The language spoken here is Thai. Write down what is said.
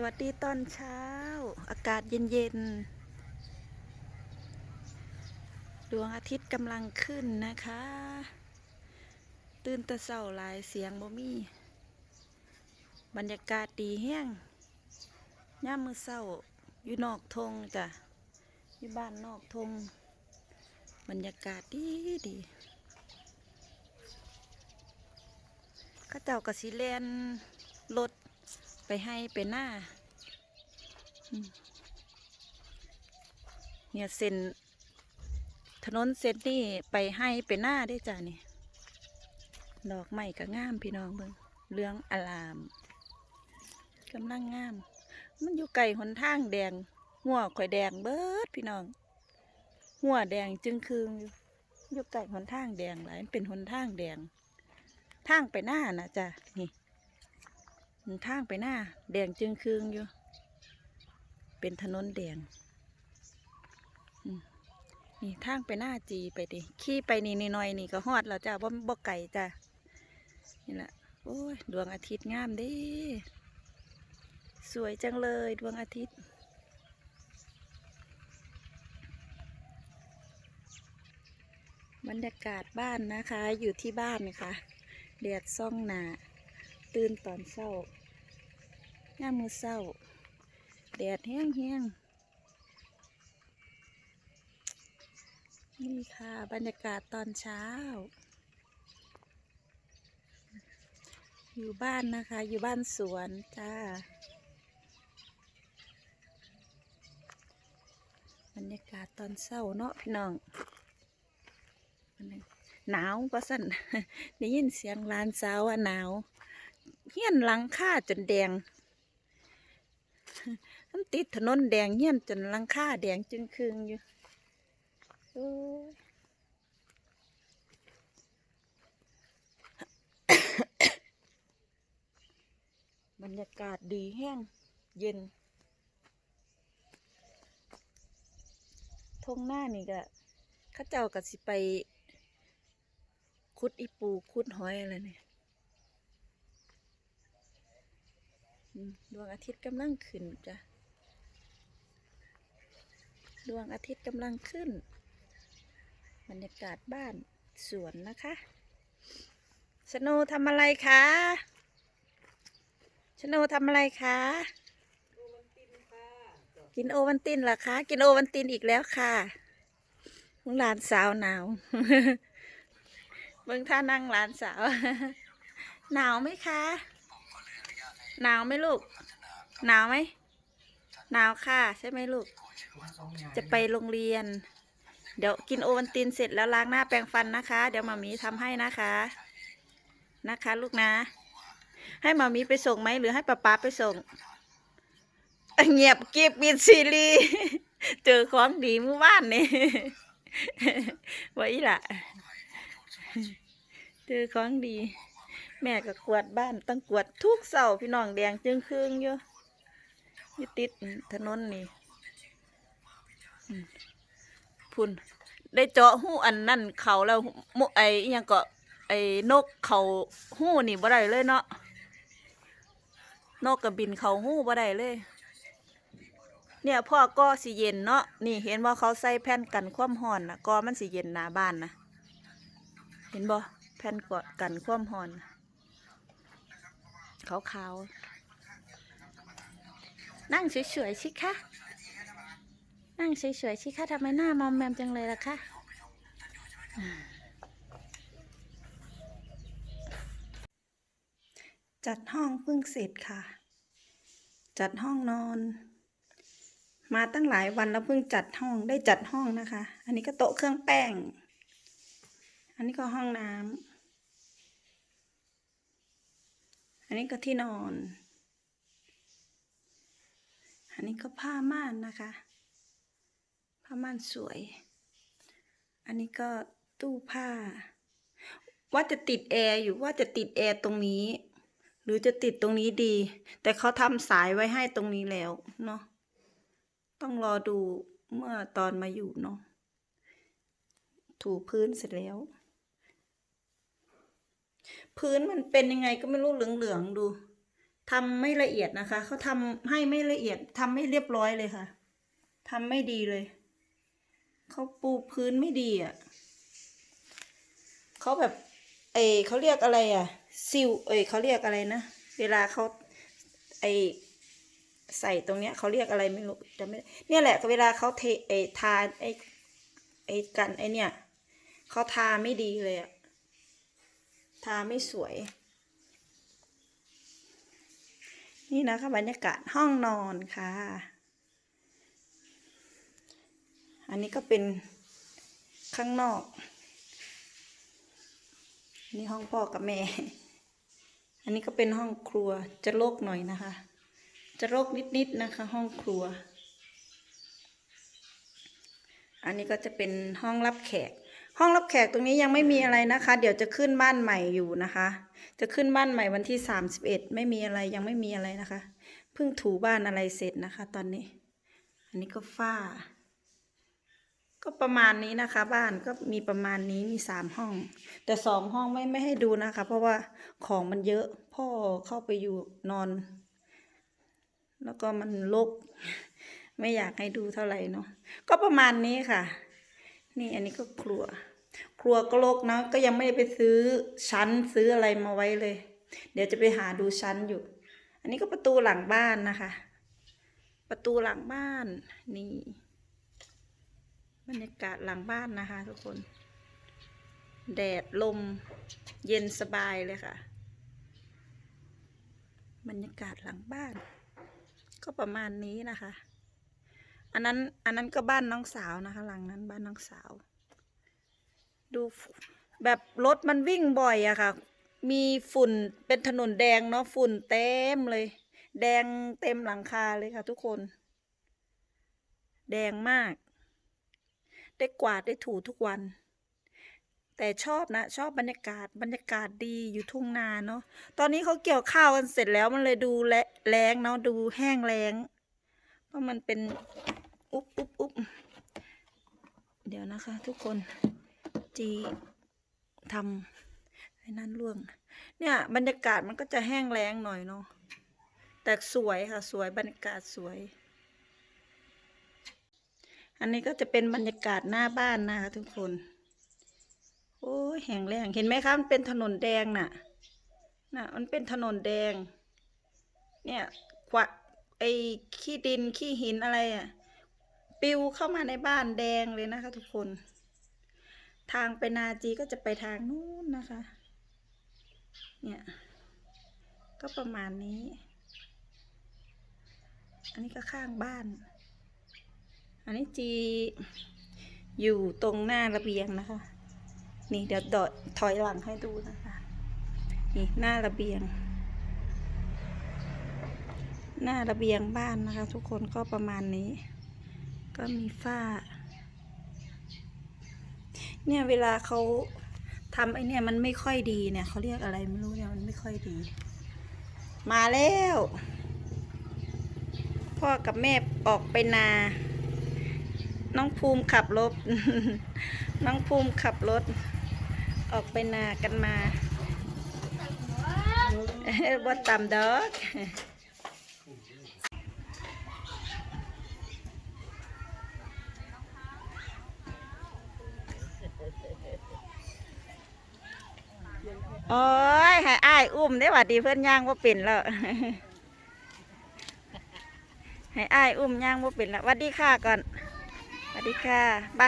สวัสดีตอนเช้า อากาศเย็นๆ ดวงอาทิตย์กำลังขึ้นนะคะ ตื่นตะเศร้าหลายเสียงบ่มี บรรยากาศดีแห้งย่ามมือเศร้าอยู่นอกทงจ้ะ อยู่บ้านนอกทง บรรยากาศดีดีข้าเจ้ากสิเลนรถ ไปให้ไปหน้าเนี่ยเส้นถนนเส้นนี่ไปให้ไปหน้าได้จ้ะนี่ดอกไม้ก็งามพี่น้องเบิ่งเหลืองอลามกำลังงาม มันอยู่ไกลหนทางแดงหัวข่อยแดงเบิดพี่น้อง หัวแดงจึงคือยู่อยู่ไกลหนทางแดงหลายมันเป็นหนทางแดงทางไปหน้านะจ้ะนี่ ทางไปหน้าแดงจึงคืงอยู่ เป็นถนนแดงอืมนี่ทางไปหน้าจีไปดิขี่ไปนี่นิดหน่อยนี่ก็ฮอดแล้วจ้ะบ่บ่ไก่จ้ะนี่แหละโอ้ยดวงอาทิตย์งามด้สวยจังเลยดวงอาทิตย์บรรยากาศบ้านนะคะอยู่ที่บ้านค่ะแดดซ่องหนาตื่นตอนเช้า ย่ามมือเช้า แดดแห้งแห้งๆนี่ค่ะ บรรยากาศตอนเช้า อยู่บ้านนะคะ อยู่บ้านสวนจ้า บรรยากาศตอนเช้าเนาะพี่น้องหนาวก็สั่นได้ยินเสียงลานสาวว่าหนาว เฮี้ยนหลังคาจนแดง มันติดถนนแดงเฮี้ยนจนลังค่าแดงจึงคืงอยู่บรรยากาศดีแห้งเย็นทงหน้านี่ก็ข้าเจ้าก็สิไปคุดอีปูคุดหอยอะไรเนี่ยอืม ดวงอาทิตย์กำลังขึ้นจ้ะ ดวงอาทิตย์กำลังขึ้น บรรยากาศบ้านสวนนะคะชโนทำอะไรคะชโนทำอะไรคะ กินโอวันตินเหรอคะ กินโอวันตินอีกแล้วค่ะลุงหลานสาวหนาวเบิ่งท่านั่งหลานสาว หนาวไหมคะ หนาวไหมลูก หนาวไหมหนาวค่ะใช่ไหมลูก จะไปโรงเรียน เดี๋ยวกินโอวันตินเสร็จแล้วล้างหน้าแปรงฟันนะคะ เดี๋ยวมามีทำให้นะคะ นะคะ ลูกนะ ให้มามีไปส่งไหมหรือให้ป๊าป๊าไปส่งเงียบเก็บมิดซีรีเจอของดีเมื่อวานนี่ไว้ละเจอของดี แม่ก็กวาดบ้านต้องกวาดทุกเสาพี่น้องแดงจึงครึ่งอยู่ยู่ติดถนนนี่พุ่นได้เจาะหู้อันนั่นเขาแล้วมุไออหยังก็ไอ้นกเขาหู้นี่บ่ได้เลยเนาะนกกับบินเขาหู้บ่ได้เลย เนี่ยพ่อก็สิเย็นเนาะนี่เห็นว่าเขาใส่แผ่นกันความร้อนนะก็มันสิเย็นหน้าบ้านนะเห็นบ่แผ่นกดกันความร้อนขาว ขาวๆ นั่งเฉยๆสิคะ นั่งเฉยๆสิคะทำไมหน้ามอมแมมจังเลยล่ะคะจัดห้องเพิ่งเสร็จค่ะ จัดห้องนอน มาตั้งหลายวันแล้วเพิ่งจัดห้องได้จัดห้องนะคะ อันนี้ก็โต๊ะเครื่องแป้ง อันนี้ก็ห้องน้ำ อันนี้ก็ที่นอน อันนี้ก็ผ้าม่านนะคะ ผ้าม่านสวย อันนี้ก็ตู้ผ้า ว่าจะติดแอร์อยู่ว่าจะติดแอร์ตรงนี้ หรือจะติดตรงนี้ดี แต่เขาทำสายไว้ให้ตรงนี้แล้วเนาะ ต้องรอดูเมื่อตอนมาอยู่เนาะ ถูพื้นเสร็จแล้ว พื้นมันเป็นยังไงก็ไม่รู้เหลืองๆดูทำไม่ละเอียดนะคะเขาทำให้ไม่ละเอียดทำไม่เรียบร้อยเลยค่ะทำไม่ดีเลยเขาปูพื้นไม่ดีอะเขาแบบ เอเขาเรียกอะไรอะซิลเอเขาเรียกอะไรนะเวลาเขาไอใส่ตรงเนี้ยเขาเรียกอะไรไม่รู้จำไม่เนี่ยแหละเวลาเขาเทไอทาไอไอกันไอเนี่ยเขาทาไม่ดีเลยอะาไม่สวย นี่นะคะบรรยากาศห้องนอนค่ะ อันนี้ก็เป็นข้างนอก นี่ห้องพ่อกับแม่ อันนี้ก็เป็นห้องครัวจะโลกหน่อยนะคะ จะโลกนิดๆนะคะ ห้องครัว อันนี้ก็จะเป็นห้องรับแขก ห้องรับแขกตรงนี้ยังไม่มีอะไรนะคะ เดี๋ยวจะขึ้นบ้านใหม่อยู่นะคะ จะขึ้นบ้านใหม่วันที่สามสิบเอ็ดไม่มีอะไรยังไม่มีอะไรนะคะ เพิ่งถูบ้านอะไรเสร็จนะคะ ตอนนี้ อันนี้ก็ฝ้า ก็ประมาณนี้นะคะ บ้านก็มีประมาณนี้มีสามห้อง แต่สองห้องไม่ไม่ให้ดูนะคะ เพราะว่าของมันเยอะ พ่อเข้าไปอยู่นอน แล้วก็มันรกไม่อยากให้ดูเท่าไหร่เนาะก็ประมาณนี้ค่ะ นี่อันนี้ก็ครัว ครัวก็รกนะ ก็ยังไม่ได้ไปซื้อชั้นซื้ออะไรมาไว้เลย เดี๋ยวจะไปหาดูชั้นอยู่ อันนี้ก็ประตูหลังบ้านนะคะ ประตูหลังบ้านนี่บรรยากาศหลังบ้านนะคะทุกคน แดดลมเย็นสบายเลยค่ะ บรรยากาศหลังบ้าน ก็ประมาณนี้นะคะ อันนั้น อันนั้นก็บ้านน้องสาวนะคะหลังนั้นบ้านน้องสาว ดูแบบรถมันวิ่งบ่อยอะค่ะ มีฝุ่นเป็นถนนแดงเนาะฝุ่นเต็มเลย แดงเต็มหลังคาเลยค่ะ ทุกคน แดงมาก ได้กวาดได้ถูทุกวัน แต่ชอบนะ ชอบบรรยากาศบรรยากาศดีอยู่ทุ่งนาเนาะตอนนี้เขาเกี่ยวข้าวกันเสร็จแล้วมันเลยดูแลแรงเนาะดูแห้งแล้งเพราะมันเป็น อุ๊บอุ๊บอุ๊บเดี๋ยวนะคะ ทุกคนจีทำไอ้นั่นล่วง เนี่ย บรรยากาศมันก็จะแห้งแล้งหน่อยเนาะแต่สวยค่ะสวยบรรยากาศสวย อันนี้ก็จะเป็นบรรยากาศหน้าบ้านนะคะทุกคน โอ้ยแห้งแล้งเห็นไหมคะมันเป็นถนนแดงน่ะน่ะ มันเป็นถนนแดง เนี่ยขวะไอ้ขี้ดินขี้หินอะไรอะ ปิวเข้ามาในบ้านแดงเลยนะคะ ทุกคน ทางไปนาจีก็จะไปทางนู้นนะคะ เนี่ยก็ประมาณนี้ อันนี้ก็ข้างบ้าน อันนี้จีอยู่ตรงหน้าระเบียงนะคะ นี่เดี๋ยวดอดถอยหลังให้ดูนะคะ นี่หน้าระเบียง หน้าระเบียงบ้านนะคะ ทุกคนก็ประมาณนี้ ก็มีฝ้า เนี่ยเวลาเขาทำไอเนี่ยมันไม่ค่อยดีเนี่ยเขาเรียกอะไรไม่รู้เนี่ยมันไม่ค่อยดี มาแล้ว พ่อกับแม่ออกไปนา น้องภูมิขับรถ น้องภูมิขับรถ ออกไปนากันมาว่ตามดอก โอ้ยให้อ้ายอุ้มได้หวัดดีเพื่อนย่างว่าเป็นแล้วให้อ้ายอุ้มย่างว่าเป็นแล้ววัดดีค่ะก่อนวัดดีค่ะไป